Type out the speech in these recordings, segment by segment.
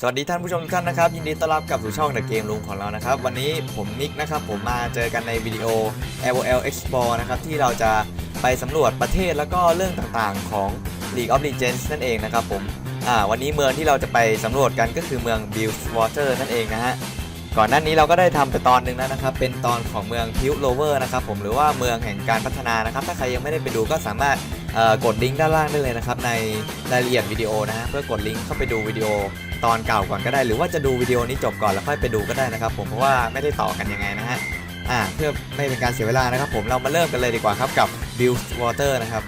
สวัสดีท่านผู้ชมทุกท่านนะครับยินดีต้อนรับกลับสู่ช่อง The Game Room ของเรานะครับ วันนี้ผมนิกนะครับผมมาเจอกันในวิดีโอ LOL Explore นะครับที่เราจะไปสำรวจประเทศแล้วก็เรื่องต่างๆของ League of Legends นั่นเองนะครับผมอ่าวันนี้เมืองที่เราจะไปสำรวจกันก็คือเมือง Bilgewater นั่นเองนะฮะก่อนหน้านี้เราก็ได้ทำไปตอนหนึ่งแล้วนะครับ เป็นตอนของเมือง p i l l o v e r นะครับผมหรือว่าเมืองแห่งการพัฒนานะครับ ถ้าใครยังไม่ได้ไปดูก็สามารถ กดลิงก์ด้านล่างได้เลยนะครับในรายละเอียดวิดีโอนะฮะเพื่อกดลิงก์เข้าไปดูวิดีโอตอนเก่าก่อนก็ได้ หรือว่าจะดูวิดีโอนี้จบก่อนแล้วค่อยไปดูก็ได้นะครับ ผมเพราะว่าไม่ได้ต่อกันยังไงนะฮะอ่าเพื่อไม่เป็นการเสียเวลานะครับ ผมเรามาเริ่มกันเลยดีกว่าครับกับ Build Water นะครับ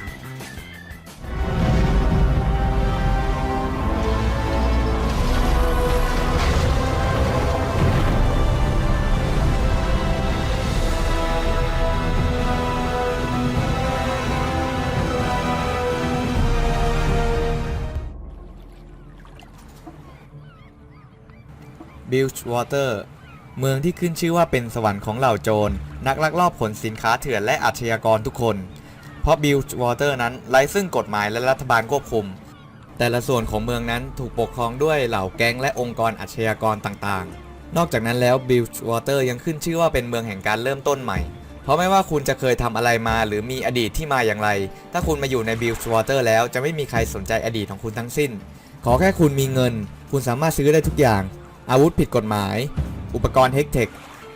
Bilgewater เมืองที่ขึ้นชื่อว่าเป็นสวรรค์ของเหล่าโจร นักลักลอบขนสินค้าเถื่อนและอาชญากรทุกคน เพราะ Bilgewater นั้นไร้ซึ่งกฎหมายและรัฐบาลควบคุม แต่ละส่วนของเมืองนั้นถูกปกครองด้วยเหล่าแก๊งและองค์กรอาชญากรต่างๆ นอกจากนั้นแล้ว Bilgewater ยังขึ้นชื่อว่าเป็นเมืองแห่งการเริ่มต้นใหม่ เพราะไม่ว่าคุณจะเคยทำอะไรมาหรือมีอดีตที่มาอย่างไร ถ้าคุณมาอยู่ใน Bilgewater แล้วจะไม่มีใครสนใจอดีตของคุณทั้งสิ้น ขอแค่คุณมีเงิน คุณสามารถซื้อได้ทุกอย่าง อาวุธผิดกฎหมาย อุปกรณ์เฮกเทค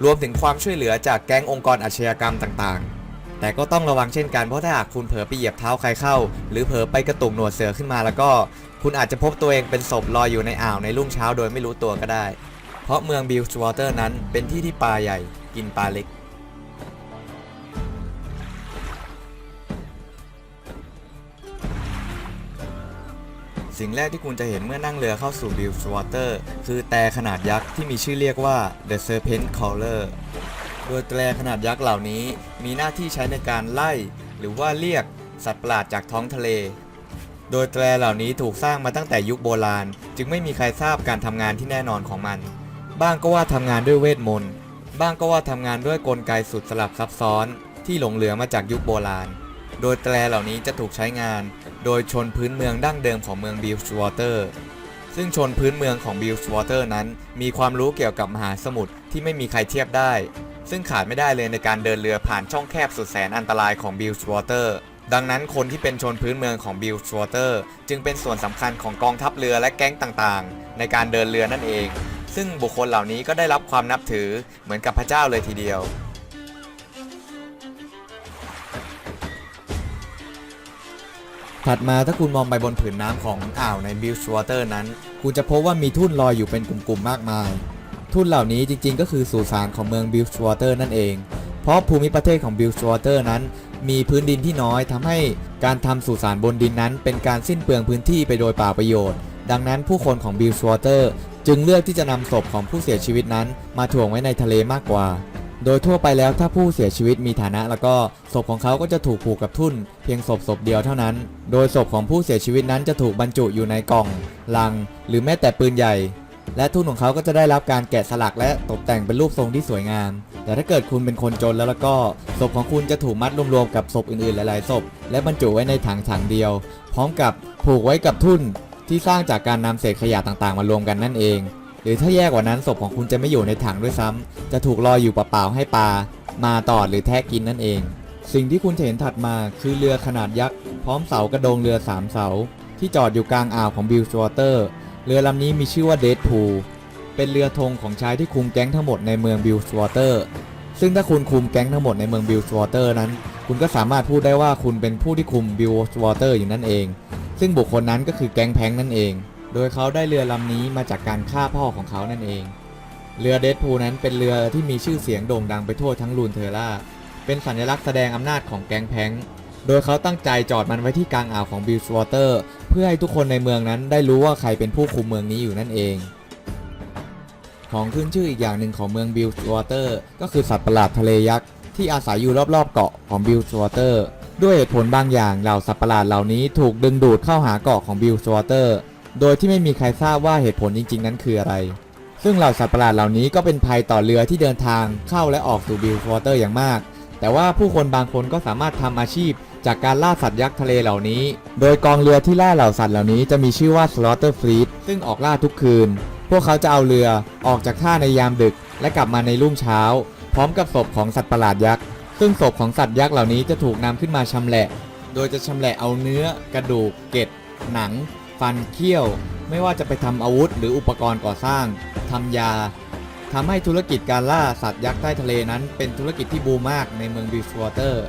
รวมถึงความช่วยเหลือจากแก๊งองค์กรอาชญากรรมต่างๆ แต่ก็ต้องระวังเช่นกันเพราะถ้าหากคุณเผลอไปเหยียบเท้าใครเข้า หรือเผลอไปกระตุกหนวดเสือขึ้นมาแล้วก็ คุณอาจจะพบตัวเองเป็นศพลอยอยู่ในอ่าวในรุ่งเช้าโดยไม่รู้ตัวก็ได้ เพราะเมืองบิลส์วอเตอร์นั้นเป็นที่ที่ปลาใหญ่กินปลาเล็ก สิ่งแรกที่คุณจะเห็นเมื่อนั่งเรือเข้าสู่ Bilgewater คือแต่ขนาดยักษ์ที่มีชื่อเรียกว่า The Serpent Caller โดยแตรขนาดยักษ์เหล่านี้ มีหน้าที่ใช้ในการไล่ หรือว่าเรียกสัตว์ประหลาดจากท้องทะเล โดยแตรเหล่านี้ถูกสร้างมาตั้งแต่ยุคโบราณ จึงไม่มีใครทราบการทำงานที่แน่นอนของมัน บ้างก็ว่าทำงานด้วยเวทมนต์ บ้างก็ว่าทำงานด้วยกลไกสุดสลับซับซ้อน ที่หลงเหลือมาจากยุคโบราณ โดยแตรเหล่านี้จะถูกใช้งาน โดยชนพื้นเมืองดั้งเดิมของเมืองบิลส์วอเตอร์ซึ่งชนพื้นเมืองของบิลส์วอเตอร์นั้น มีความรู้เกี่ยวกับมหาสมุทรที่ไม่มีใครเทียบได้ ซึ่งขาดไม่ได้เลยในการเดินเรือผ่านช่องแคบสุดแสนอันตรายของบิลส์วอเตอร์ดังนั้นคนที่เป็นชนพื้นเมืองของบิลส์วอเตอร์จึงเป็นส่วนสำคัญของกองทัพเรือและแก๊งต่างๆ ในการเดินเรือนั่นเอง ซึ่งบุคคลเหล่านี้ก็ได้รับความนับถือเหมือนกับพระเจ้าเลยทีเดียว ถัดมาถ้าคุณมองไปบนผืนน้ำของอ่าวในบิลส์วอเตอร์นั้น คุณจะพบว่ามีทุ่นลอยอยู่เป็นกลุ่มๆมากมาย ทุ่นเหล่านี้จริงๆ ก็คือสุสานของเมืองบิลส์วอเตอร์นั่นเอง เพราะภูมิประเทศของบิลส์วอเตอร์นั้น มีพื้นดินที่น้อยทำให้การทำสุสานบนดินนั้น เป็นการสิ้นเปลืองพื้นที่ไปโดยเปล่าประโยชน์ ดังนั้นผู้คนของบิลส์วอเตอร์จึงเลือกที่จะนำศพของผู้เสียชีวิตนั้น มาถ่วงไว้ในทะเลมากกว่า โดยทั่วไปแล้วถ้าผู้เสียชีวิตมีฐานะ แล้วก็ศพของเขาก็จะถูกผูกกับทุ่น เพียงศพศพเดียวเท่านั้น โดยศพของผู้เสียชีวิตนั้นจะถูกบรรจุอยู่ในกล่อง ลัง หรือแม้แต่ปืนใหญ่ และทุ่นของเขาก็จะได้รับการแกะสลักและตกแต่งเป็นรูปทรงที่สวยงาม แต่ถ้าเกิดคุณเป็นคนจนแล้วแล้วก็ศพของคุณจะถูกมัดรวมๆกับศพอื่นๆหลายๆศพและบรรจุไว้ในถังถังเดียว พร้อมกับผูกไว้กับทุ่นที่สร้างจากการนำเศษขยะต่างๆมารวมกันนั่นเอง หรือถ้าแย่กว่านั้นศพของคุณจะไม่อยู่ในถังด้วยซ้ำจะถูกลอยอยู่เปล่าๆให้ปลา มาตอดหรือแทะกินนั่นเอง สิ่งที่คุณจะเห็นถัดมาคือเรือขนาดยักษ์พร้อมเสากระโดงเรือ3เสาที่จอดอยู่กลางอ่าวของบิลสวอเตอร์เรือลำนี้มีชื่อว่าเดดพูเป็นเรือธงของชายที่คุมแก๊งทั้งหมดในเมืองบิลสวอเตอร์ซึ่งถ้าคุณคุมแก๊งทั้งหมดในเมืองบิลสวอเตอร์นั้น คุณก็สามารถพูดได้ว่าคุณเป็นผู้ที่คุมบิลสวอเตอร์อยู่นั่นเอง ซึ่งบุคคลนั้นก็คือแก๊งแพงนั่นเอง โดยเขาได้เรือลำนี้มาจากการฆ่าพ่อของเขานั่นเอง เรือเดดพูลนั้นเป็นเรือที่มีชื่อเสียงโด่งดังไปทั่วทั้งลูนเทอร่า เป็นสัญลักษณ์แสดงอำนาจของแก๊งแพงโดยเขาตั้งใจจอดมันไว้ที่กลางอ่าวของบิลส์วอเตอร์ เพื่อให้ทุกคนในเมืองนั้นได้รู้ว่าใครเป็นผู้คุมเมืองนี้อยู่นั่นเอง ของขึ้นชื่ออีกอย่างหนึ่งของเมืองบิลส์วอเตอร์ก็คือสัตว์ประหลาดทะเลยักษ์ที่อาศัยอยู่รอบๆเกาะของบิลส์วอเตอร์ด้วยเหตุผลบางอย่างเหล่าสัตว์ประหลาดเหล่านี้ถูกดึงดูดเข้าหาเกาะของบิลส์วอเตอร์ โดยที่ไม่มีใครทราบว่าเหตุผลจริง ๆ นั้นคืออะไร ซึ่งเหล่าสัตว์ประหลาดเหล่านี้ก็เป็นภัยต่อเรือที่เดินทางเข้าและออกสู่บิลส์วอเตอร์อย่างมาก แต่ว่าผู้คนบางคนก็สามารถทำอาชีพ จากการล่าสัตว์ยักษ์ทะเลเหล่านี้ โดยกองเรือที่ล่าเหล่าสัตว์เหล่านี้จะมีชื่อว่า Slaughter Fleet ซึ่งออกล่าทุกคืน พวกเขาจะเอาเรือออกจากท่าในยามดึก และกลับมาในรุ่งเช้า พร้อมกับศพของสัตว์ประหลาดยักษ์ ซึ่งศพของสัตว์ยักษ์เหล่านี้จะถูกนำขึ้นมาชำแหละ โดยจะชำแหละเอาเนื้อ กระดูก เกล็ด หนัง ฟันเขี้ยว ไม่ว่าจะไปทำอาวุธหรืออุปกรณ์ก่อสร้างทำยาทำให้ธุรกิจการล่าสัตว์ยักษ์ใต้ทะเลนั้น เป็นธุรกิจที่บูมมากในเมืองบิชวอเตอร์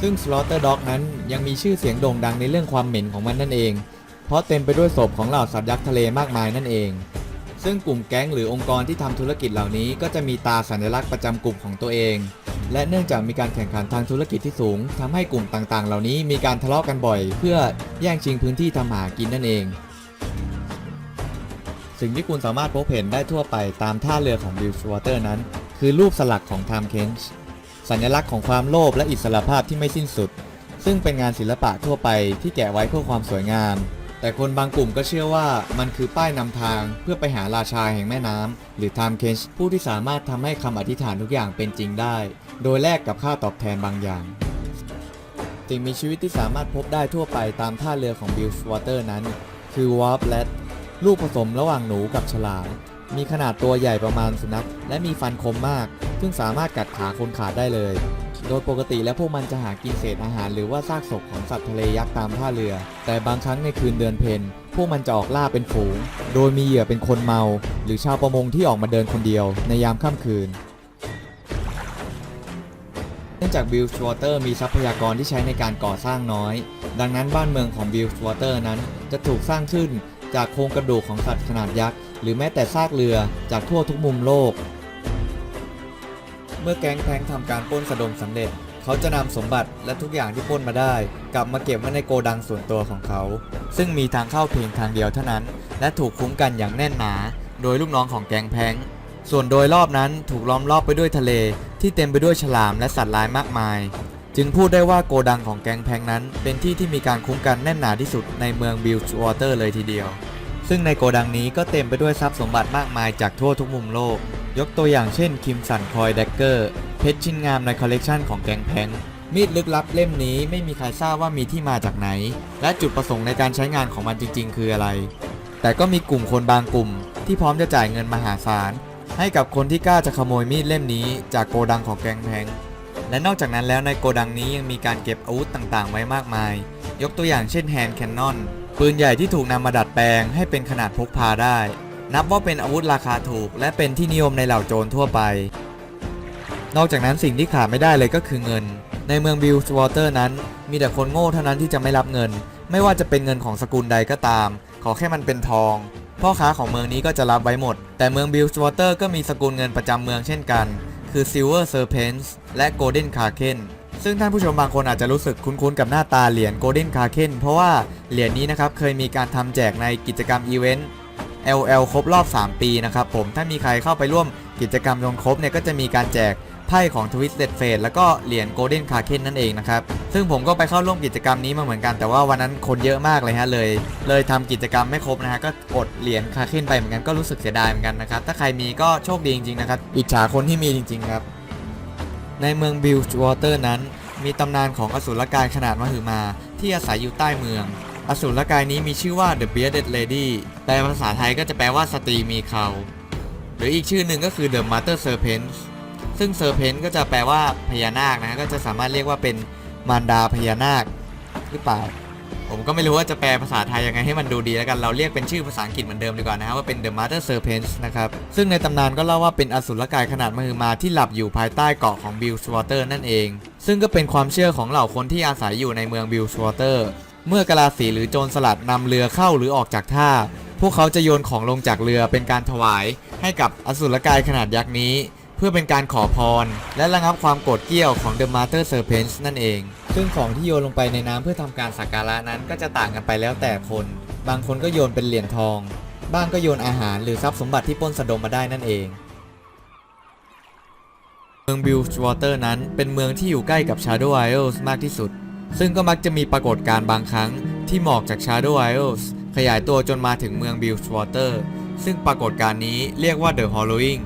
ซึ่ง Slaughter Dog นั้นยังมีชื่อเสียงโด่งดังในเรื่องความเหม็นของมันนั่นเอง เพราะเต็มไปด้วยศพของเหล่าสัตว์ยักษ์ทะเลมากมายนั่นเอง ซึ่งกลุ่มแก๊งหรือองค์กรที่ทำธุรกิจเหล่านี้ก็จะมีตาสัญลักษณ์ประจำกลุ่มของตัวเอง และเนื่องจากมีการแข่งขันทางธุรกิจที่สูงทำให้กลุ่มต่างๆ เหล่านี้มีการทะเลาะกันบ่อย เพื่อแย่งชิงพื้นที่ทำหากินนั่นเอง สิ่งที่คุณสามารถพบเห็นได้ทั่วไปตามท่าเรือของบิลชวอเตอร์นั้น คือรูปสลักของไทม์เคนช์สัญลักษณ์ของความโลภและอิสระภาพที่ไม่สิ้นสุด ซึ่งเป็นงานศิลปะทั่วไปที่แกะไว้เพื่อความสวยงาม แต่คนบางกลุ่มก็เชื่อว่ามันคือป้ายนำทางเพื่อไปหาราชาแห่งแม่น้ำหรือไทม์เคนช์ผู้ที่สามารถทำให้คำอธิษฐานทุกอย่างเป็นจริงได้ โดยแลกกับค่าตอบแทนบางอย่างสิ่งมีชีวิตที่สามารถพบได้ทั่วไปตามท่าเรือของบิลชวอเตอร์นั้น คือวอร์ l แ t ลูกผสมระหว่างหนูกับฉลามมีขนาดตัวใหญ่ประมาณสุนัขและมีฟันคมมาก ซึ่งสามารถกัดขาคนขาดได้เลย โดยปกติแล้วพวกมันจะหากินเศษอาหารหรือว่าซากศพของสัตว์ทะเลยักษ์ตามท่าเรือ แต่บางครั้งในคืนเดือนเพ็ญพวกมันจะออกล่าเป็นฝูง โดยมีเหยื่อเป็นคนเมา หรือชาวประมงที่ออกมาเดินคนเดียวในยามค่ำคืนเนื่องจากบิลชวอเตอร์มีทรัพยากรที่ใช้ในการก่อสร้างน้อย ดังนั้นบ้านเมืองของบิลชวอเตอร์นั้นจะถูกสร้างขึ้นจากโครงกระดูกของสัตว์ขนาดยักษ์หรือแม้แต่ซากเรือจากทั่วทุกมุมโลก เมื่อแก๊งแพงทำการปล้นสะดมสำเร็จ เขาจะนำสมบัติและทุกอย่างที่ปล้นมาได้ กลับมาเก็บไว้ในโกดังส่วนตัวของเขา ซึ่งมีทางเข้าเพียงทางเดียวเท่านั้น และถูกคุ้มกันอย่างแน่นหนา โดยลูกน้องของแก๊งแพงส่วนโดยรอบนั้นถูกล้อมรอบไปด้วยทะเล ที่เต็มไปด้วยฉลามและสัตว์ร้ายมากมาย จึงพูดได้ว่าโกดังของแก๊งแพงนั้น เป็นที่ที่มีการคุ้มกันแน่นหนาที่สุดในเมืองบิลชวอเตอร์เลยทีเดียว ซึ่งในโกดังนี้ก็เต็มไปด้วยทรัพย์สมบัติมากมายจากทั่วทุกมุมโลก ยกตัวอย่างเช่นคิมสันคอยแดกเกอร์เพชรชิ้นงามในคอลเลกชันของแกงแพงมีดลึกลับเล่มนี้ไม่มีใครทราบว่ามีที่มาจากไหน และจุดประสงค์ในการใช้งานของมันจริง ๆ คืออะไร แต่ก็มีกลุ่มคนบางกลุ่ม ที่พร้อมจะจ่ายเงินมหาศาลให้กับคนที่กล้าจะขโมยมีดเล่มนี้จากโกดังของแกงแพงและนอกจากนั้นแล้วในโกดังนี้ยังมีการเก็บอาวุธต่างๆ ไว้มากมาย ยกตัวอย่างเช่นแฮนด์แคนนอนปืนใหญ่ที่ถูกนำมาดัดแปลงให้เป็นขนาดพกพาได้ นับว่าเป็นอาวุธราคาถูก และเป็นที่นิยมในเหล่าโจรทั่วไป นอกจากนั้นสิ่งที่ขาดไม่ได้เลยก็คือเงิน ในเมืองบิลสวอเตอร์นั้น มีแต่คนโง่เท่านั้นที่จะไม่รับเงิน ไม่ว่าจะเป็นเงินของสกุลใดก็ตาม ขอแค่มันเป็นทอง พ่อค้าของเมืองนี้ก็จะรับไว้หมด แต่เมืองบิลสวอเตอร์ก็มีสกุลเงินประจำเมืองเช่นกัน คือ Silver Serpents และ Golden Kraken ซึ่งท่านผู้ชมบางคนอาจจะรู้สึกคุ้นๆกับหน้าตาเหรียญ Golden Kraken เพราะว่าเหรียญนี้นะครับเคยมีการทำแจกในกิจกรรมอีเวนต์ LL ครบรอบ 3 ปีนะครับผมถ้ามีใครเข้าไปร่วมกิจกรรมจนครบเนี่ยก็จะมีการแจกไพ่ของ Twisted Fate แล้วก็เหรียญ Golden Kraken นั่นเองนะครับ ซึ่งผมก็ไปเข้าร่วมกิจกรรมนี้มาเหมือนกัน แต่ว่าวันนั้นคนเยอะมากเลยฮะเลย เลยทำกิจกรรมไม่ครบนะฮะก็อดเหรียญ Kraken ไปเหมือนกันก็รู้สึกเสียดายเหมือนกันนะครับ ถ้าใครมีก็โชคดีจริงๆนะครับ อิจฉาคนที่มีจริงๆครับ ในเมืองบิลชวอเตอร์นั้น มีตำนานของอสูรกายขนาดมหึมาที่อาศัยอยู่ใต้เมือง อสูรกายนี้มีชื่อว่า The Bearded Lady แปลภาษาไทยก็จะแปลว่าสตรีมีเขาหรืออีกชื่อหนึ่งก็คือ The Mother Serpent ซึ่ง Serpent ก็จะแปลว่าพญานาคนะก็จะสามารถเรียกว่าเป็นมารดาพญานาคหรือเปล่า ผมก็ไม่รู้ว่าจะแปลภาษาไทยยังไงให้มันดูดีแล้วกันเราเรียกเป็นชื่อภาษาอังกฤษเหมือนเดิมดีกว่านะครับว่าเป็น The Mother Serpent นะครับซึ่งในตำนานก็เล่าว่าเป็นอสุรกายขนาดมหึมาที่หลับอยู่ภายใต้เกาะของบิลชวอเตอร์นั่นเอง ซึ่งก็เป็นความเชื่อของเหล่าคนที่อาศัยอยู่ในเมืองบิลชวอเตอร์ เมื่อกะลาสีหรือโจรสลัดนำเรือเข้าหรือออกจากท่า พวกเขาจะโยนของลงจากเรือเป็นการถวาย ให้กับอสุรกายขนาดยักษ์นี้ เพื่อเป็นการขอพร และระงับความโกรธเกรี้ยวของ The Mother Serpents นั่นเอง ซึ่งของที่โยนลงไปในน้ำเพื่อทำการสักการะนั้นก็จะต่างกันไปแล้วแต่คน บางคนก็โยนเป็นเหรียญทอง บ้างก็โยนอาหารหรือทรัพย์สมบัติที่ปล้นสะดมมาได้นั่นเองเมืองบิลชวอเตอร์นั้นเป็นเมืองที่อยู่ใกล้กับ Shadow Isles มากที่สุด ซึ่งก็มักจะมีปรากฏการณ์บางครั้งที่หมอกจาก Shadow Isles ขยายตัวจนมาถึงเมืองบิลชวอเตอร์ซึ่งปรากฏการณ์นี้เรียกว่า The Hollowing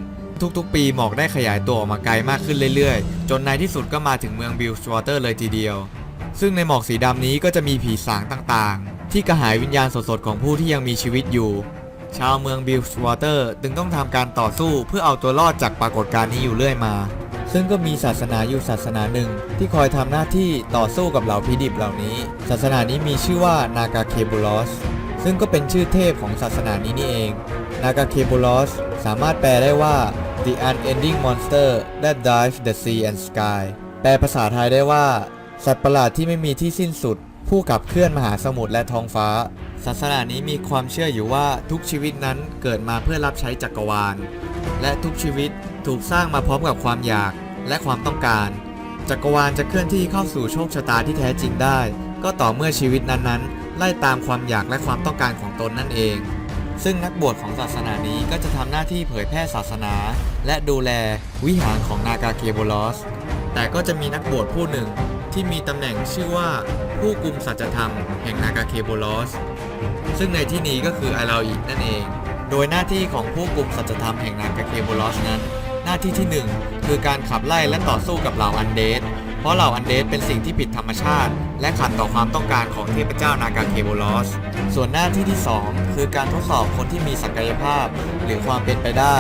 ทุกๆ ปีหมอกได้ขยายตัวออกมาไกลมากขึ้นเรื่อยๆ จนในที่สุดก็มาถึงเมืองบิลชวอเตอร์เลยทีเดียว ซึ่งในหมอกสีดำนี้ก็จะมีผีสางต่างๆ ที่กระหายวิญญาณสดๆ ของผู้ที่ยังมีชีวิตอยู่ ชาวเมืองบิลสวอเตอร์จึงต้องทำการต่อสู้เพื่อเอาตัวรอดจากปรากฏการณ์นี้อยู่เรื่อยมา ซึ่งก็มีศาสนาอยู่ศาสนาหนึ่ง ที่คอยทำหน้าที่ต่อสู้กับเหล่าพิดิบเหล่านี้ ศาสนานี้มีชื่อว่านากาเคบูลอสซึ่งก็เป็นชื่อเทพของศาสนานี้นี่เอง นากาเคบูลอสสามารถแปลได้ว่า the unending monster that dives the sea and sky แปลภาษาไทยได้ว่า สัตว์ประหลาดที่ไม่มีที่สิ้นสุด ผู้ขับเคลื่อนมหาสมุทรและท้องฟ้า ศาสนานี้มีความเชื่ออยู่ว่าทุกชีวิตนั้นเกิดมาเพื่อรับใช้จักรวาล และทุกชีวิตถูกสร้างมาพร้อมกับความอยาก และความต้องการ จักรวาลจะเคลื่อนที่เข้าสู่โชคชะตาที่แท้จริงได้ ก็ต่อเมื่อชีวิตนั้นๆ ไล่ตามความอยากและความต้องการของตนนั่นเอง ซึ่งนักบวชของศาสนานี้ก็จะทำหน้าที่เผยแพร่ศาสนา และดูแลวิหารของนากาเคโบลอส แต่ก็จะมีนักบวชผู้หนึ่งที่มีตำแหน่งชื่อว่าผู้กุมสัจธรรมแห่งนากาเคโบลอส ซึ่งในที่นี้ก็คืออาราอินั่นเอง โดยหน้าที่ของผู้กุมสัจธรรมแห่งนากาเคโบลอสนั้น หน้าที่ที่หนึ่งคือการขับไล่และต่อสู้กับเหล่าอันเดสเพราะเหล่าอันเดสเป็นสิ่งที่ผิดธรรมชาติ และขัดต่อความต้องการของเทพเจ้านากาเคโบลอส ส่วนหน้าที่ที่ 2 คือการทดสอบคนที่มีศักยภาพ หรือความเป็นไปได้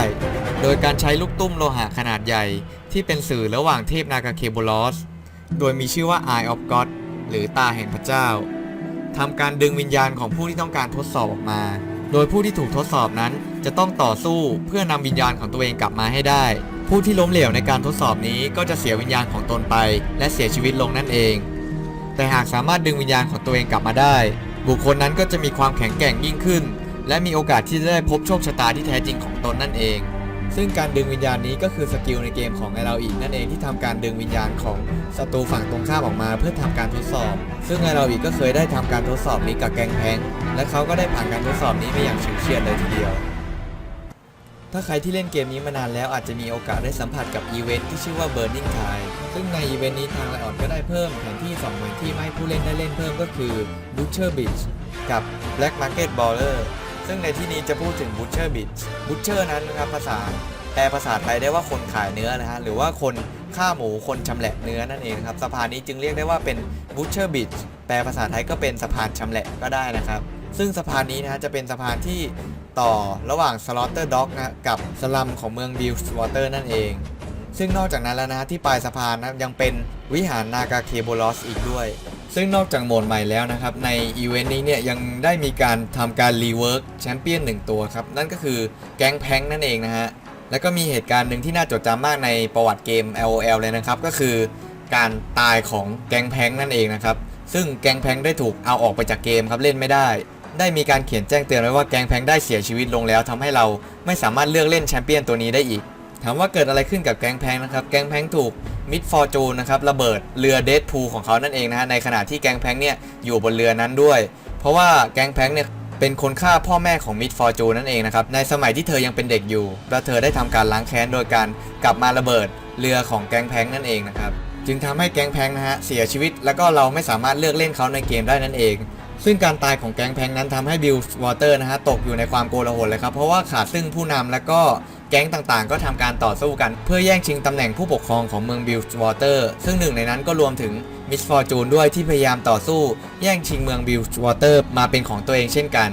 โดยการใช้ลูกตุ้มโลหะขนาดใหญ่ ที่เป็นสื่อระหว่างเทพนากาเคโบลอส โดยมีชื่อว่า Eye of God หรือตาแห่งพระเจ้าทำการดึงวิญญาณของผู้ที่ต้องการทดสอบออกมา โดยผู้ที่ถูกทดสอบนั้น จะต้องต่อสู้เพื่อนำวิญญาณของตัวเองกลับมาให้ได้ ผู้ที่ล้มเหลวในการทดสอบนี้ก็จะเสียวิญญาณของตนไป และเสียชีวิตลงนั่นเอง แต่หากสามารถดึงวิญญาณของตัวเองกลับมาได้ บุคคลนั้นก็จะมีความแข็งแกร่งยิ่งขึ้น และมีโอกาสที่จะได้พบโชคชะตาที่แท้จริงของตนนั่นเอง ซึ่งการดึงวิญญาณนี้ก็คือสกิลในเกมของไอเราอีกนั่นเองที่ทำการดึงวิญญาณของศัตรูฝั่งตรงข้ามออกมา เพื่อทำการทดสอบ ซึ่งไอเราอีกก็เคยได้ทำการทดสอบนี้กับแกงแพงและเขาก็ได้ผ่านการทดสอบนี้ไปอย่างฉิวเฉียดเลยทีเดียว ถ้าใครที่เล่นเกมนี้มานานแล้วอาจจะมีโอกาสได้สัมผัสกับอีเวนท์ที่ชื่อว่า Burning Tide ซึ่งในอีเวนต์นี้ทางไลออนก็ได้เพิ่มแผนที่2แผนที่มาให้ผู้เล่นได้เล่นเพิ่มก็คือ Butcher Beach กับ Black Market Baller ซึ่งในที่นี้จะพูดถึง Butcher Beach Butcher นั้นนะครับภาษาแปลภาษาไทยได้ว่าคนขายเนื้อนะฮะหรือว่าคนฆ่าหมูคนชำแหละเนื้อนั่นเองครับสะพานนี้จึงเรียกได้ว่าเป็น Butcher Beach แปลภาษาไทยก็เป็นสะพานชำแหละก็ได้นะครับ ซึ่งสะพานนี้นะฮะจะเป็นสะพานที่ต่อระหว่าง Slaughter Dog นะกับสลัมของเมือง Bilgewater นั่นเอง ซึ่งนอกจากนั้นแล้วนะฮะที่ปลายสะพานนะยังเป็นวิหารนากาเคโบลอสอีกด้วย ซึ่งนอกจากโหมดใหม่แล้วนะครับ ในอีเวนต์นี้เนี่ยยังได้มีการทำการรีเวิร์กแชมเปี้ยนหนึ่งตัวครับ นั่นก็คือแก๊งแพงนั่นเองนะฮะ แล้วก็มีเหตุการณ์หนึ่งที่น่าจดจำมากในประวัติเกม LOL เลยนะครับ ก็คือการตายของแก๊งแพงนั่นเองนะครับซึ่งแก๊งแพงได้ถูกเอาออกไปจากเกมครับเล่นไม่ได้ ได้มีการเขียนแจ้งเตือนไว้ว่าแกงแพงได้เสียชีวิตลงแล้วทำให้เราไม่สามารถเลือกเล่นแชมเปี้ยนตัวนี้ได้อีก ถามว่าเกิดอะไรขึ้นกับแกงแพงนะครับ แกงแพงถูกมิดฟอร์จูนนะครับระเบิดเรือเดดพูของเขานั่นเองนะฮะในขณะที่แกงแพงเนี่ยอยู่บนเรือนั้นด้วย เพราะว่าแกงแพงเนี่ยเป็นคนฆ่าพ่อแม่ของมิดฟอร์จูนั่นเองนะครับในสมัยที่เธอยังเป็นเด็กอยู่ และเธอได้ทำการล้างแค้นโดยการกลับมาระเบิดเรือของแกงแพงนั่นเองนะครับจึงทำให้แกงแพงนะฮะเสียชีวิต แล้วก็เราไม่สามารถเลือกเล่นเขาในเกมได้นั่นเอง ซึ่งการตายของแก๊งแพงนั้นทำให้บิลวอเตอร์นะฮะตกอยู่ในความโกลาหลเลยครับ เพราะว่าขาดซึ่งผู้นำแล้วก็แก๊งต่างๆ ก็ทำการต่อสู้กัน เพื่อแย่งชิงตำแหน่งผู้ปกครองของเมืองบิลวอเตอร์ซึ่งหนึ่งในนั้นก็รวมถึงมิสฟอร์จูนด้วยที่พยายามต่อสู้ แย่งชิงเมืองบิลวอเตอร์มาเป็นของตัวเองเช่นกัน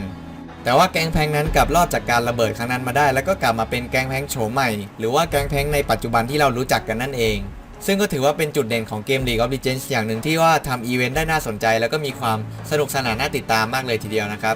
แต่ว่าแก๊งแพงนั้นกลับรอดจากการระเบิดครั้งนั้นมาได้ แล้วก็กลับมาเป็นแก๊งแพงโฉมใหม่ หรือว่าแก๊งแพงในปัจจุบันที่เรารู้จักกันนั่นเอง ซึ่งก็ถือว่าเป็นจุดเด่นของเกม League of Legends อย่างหนึ่งที่ว่าทำอีเวนต์ได้น่าสนใจ แล้วก็มีความสนุกสนานน่าติดตามมากเลยทีเดียวนะครับ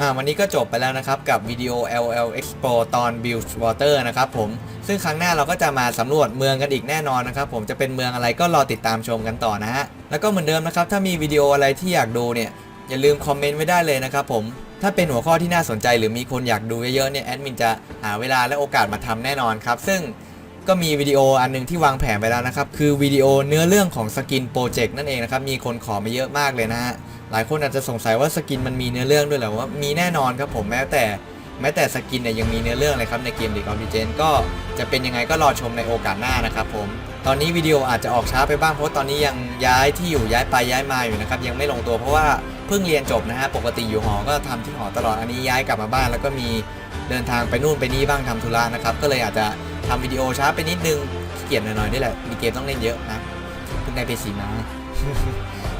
อ่าวันนี้ก็จบไปแล้วนะครับ กับวิดีโอ LL Expo ตอน Bilgewater นะครับผม ซึ่งครั้งหน้าเราก็จะมาสำรวจเมืองกันอีกแน่นอนนะครับผมจะเป็นเมืองอะไรก็รอติดตามชมกันต่อนะฮะ แล้วก็เหมือนเดิมนะครับ ถ้ามีวิดีโออะไรที่อยากดูเนี่ย อย่าลืมคอมเมนต์ไว้ได้เลยนะครับผม ถ้าเป็นหัวข้อที่น่าสนใจหรือมีคนอยากดูเยอะๆเนี่ยแอดมินจะหาเวลาและโอกาสมาทำแน่นอนครับซึ่ง ก็มีวิดีโออันหนึงที่วางแผนไปแล้วนะครับ คือวิดีโอเนื้อเรื่องของสกินโปรเจกต์นั่นเองนะครับ มีคนขอมาเยอะมากเลยนะฮะ หลายคนอาจจะสงสัยว่าสกินมันมีเนื้อเรื่องด้วยหรอว่ามีแน่นอนครับผมแม้แต่แม้แต่สกินเนี่ยยังมีเนื้อเรื่องเลยครับในเกม League of Legends ก็จะเป็นยังไงก็รอชมในโอกาสหน้านะครับผม ตอนนี้วิดีโออาจจะออกช้าไปบ้างเพราะตอนนี้ยังย้ายที่อยู่ย้ายไปย้ายมาอยู่นะครับยังไม่ลงตัวเพราะว่าเพิ่งเรียนจบนะฮะปกติอยู่หอก็ทำที่หอตลอดอันนี้ย้ายกลับมาบ้านแล้วก็มีเดินทางไปนู่นไปนี่บ้างทำธุระนะครับก็เลยอาจจะ ทำวิดีโอช้าไปนิดนึงขี้เกียจหน่อยๆนี่แหละมีเกมต้องเล่นเยอะนะเพิ่งได้ไปสีมา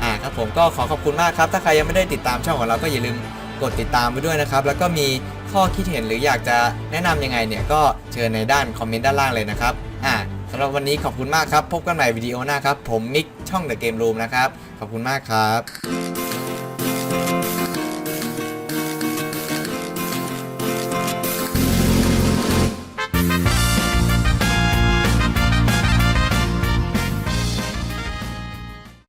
อ่าครับผมก็ขอขอบคุณมากครับ ถ้าใครยังไม่ได้ติดตามช่องของเราก็อย่าลืมกดติดตามไปด้วยนะครับ แล้วก็มีข้อคิดเห็นหรืออยากจะแนะนำยังไงเนี่ยก็เชิญในด้านคอมเมนต์ด้านล่างเลยนะครับอ่าสำหรับวันนี้ขอบคุณมากครับ พบกันใหม่วิดีโอหน้าครับ ผมมิกช่อง The Game Room นะครับ ขอบคุณมากครับ